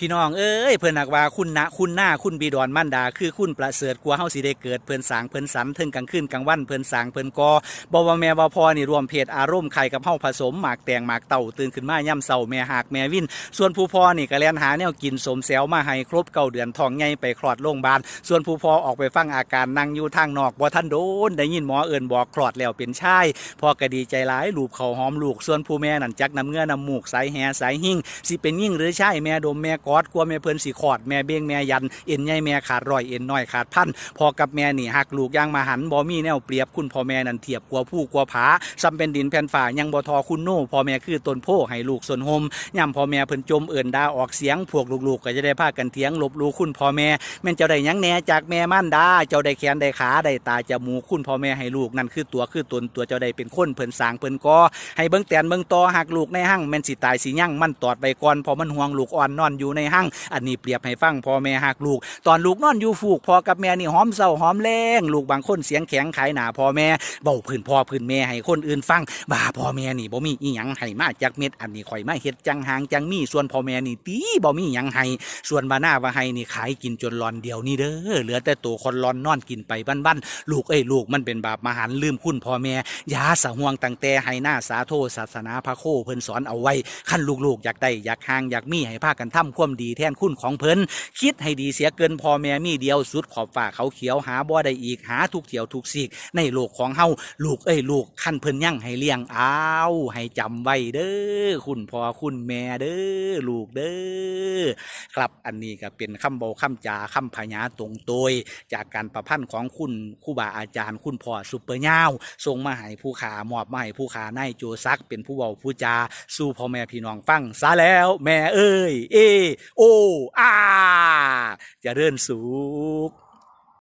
พี่น้องเอ้ยเพิ่อนนักว่าคุณนะคุณหน้าคุณบีดอนมั่นดา คือคุณประเสริฐกลัวเฮาสิได้เกิดเพิ่อนสางเพิ่อนสันถึงกลางคืนกลางวันเพิ่อนสางเพิ่อนกอบ่ว่าแม่ว่พอนี่รวมเพศอารมณ์ไข่กับเฮาผสมหมากแตงหมากเต่าตื่นขึ้นมาย่ำเช้าแม่หากแม่วิน ส่วนผู้พอนี่ก็แล่นหาแนวกินสมแซวมาให้ครบเก้าเดือนทองใหญ่ไปคลอดโรงพยาบาลส่วนผู้พอออกไปฟังอาการนั่งอยู่ทางนอกบ่ทันโดนได้ยินหมอเอิ้นบอกคลอดแล้วเป็นชายพอก็ดีใจหลายลูบเขาหอมลูก ส่วนผู้แม่นั่นจักน้ำเงื่อน้ำมูกสายแหสายหิ่งสิเป็นยิ่งหรือชายแม่ดมแม่กอดกลัวแม่เพิ่นสิขอดแม่เบี้ยงแม่ยันเอ็นใหญ่แม่ขาดรอยเอ็นน้อยขาดพันพอกับแม่นี่หักลูกย่างมาหันบ่มีแนวเปรียบคุณพ่อแม่นั่นเทียบกลัวผู้กลัวผาซ้ำเป็นดินแผ่นฝ่ายังบ่ทอคุณโน่พ่อแม่คือต้นโพให้ลูกสนหมย่ำพ่อแม่เพิ่นจมเอิ่นดาออกเสียงพวกลูกๆก็จะได้พากันเถียงลบลูคุณพ่อแม่แม่นเจ้าได้ยังแน่จากแม่มั่นดาเจ้าได้แขนได้ขาได้ตาจมูกคุณพ่อแม่ให้ลูกนั่นคือตัวคือตนตัวเจ้าได้เป็นคนเพิ่นสางเพิ่นก่อให้เบิ่งแตนเบิ่งตอหักลูกในห้างแม่นสิตายสิยั่งมันตอดไปก่อนพอมันห่วงลูกอ่อนนอนอยู่ในห้างอันนี้เปรียบให้ฟังพ่อแม่หักลูก ตอนลูกนอนอยู่ฟูกพ่อกับแม่นี่หอมเศร้าหอมแรงลูกบางคนเสียงแข็งขายหนาพ่อแม่เบาพื้นพ่อพื้นแม่ให้คนอื่นฟังบ่าพ่อแม่นี่บ่มีอีหยังให้มาจากเม็ดอันนี้ข่อยมาเฮ็ดจังหางจังมีส่วนพ่อแม่นี่ตีบ่มีหยังให้ส่วนบาน้าว่าให้นี่ขายกินจนรอนเดียวนี่เด้อเหลือแต่ตัวคนรอนนอนกินไปบ้านๆลูกเอ้ยลูกมันเป็นบาปมหันลืมคุณพ่อแม่ยาสะห่วงตั้งแต่ให้หน้าสาโทศาสนาพระโคเพิ่นสอนเอาไว้คันลูกๆอยากได้อยากหางอยากมีให้พากันทำความดีแทนคุณของเพิ่นคิดให้ดีเสียเกินพ่อแม่มีเดียวสุดขอบฝ่าเขาเขียวหาบ่ได้อีกหาทุกเถียวทุกสีกในโลกของเฮาลูกเอ้ยลูกขั้นเพิ่นยั่งให้เลี้ยงอ้าวให้จำไว้เด้อคุณพ่อคุณแม่เด้อลูกเด้อครับอันนี้ก็เป็นคำเบาคำจาคำพญาตรงโตยจากการประพันธ์ของคุณครูบาอาจารย์ คุณพ่อซุปเปอร์ยาวส่งมาให้ผู้ขามอบมาให้ผู้ขานายโจซักเป็นผู้เว้าผู้จา สู่พ่อแม่พี่น้องฟังซะแล้วแม่เอ้ยเอโออาจะเริ่นสุข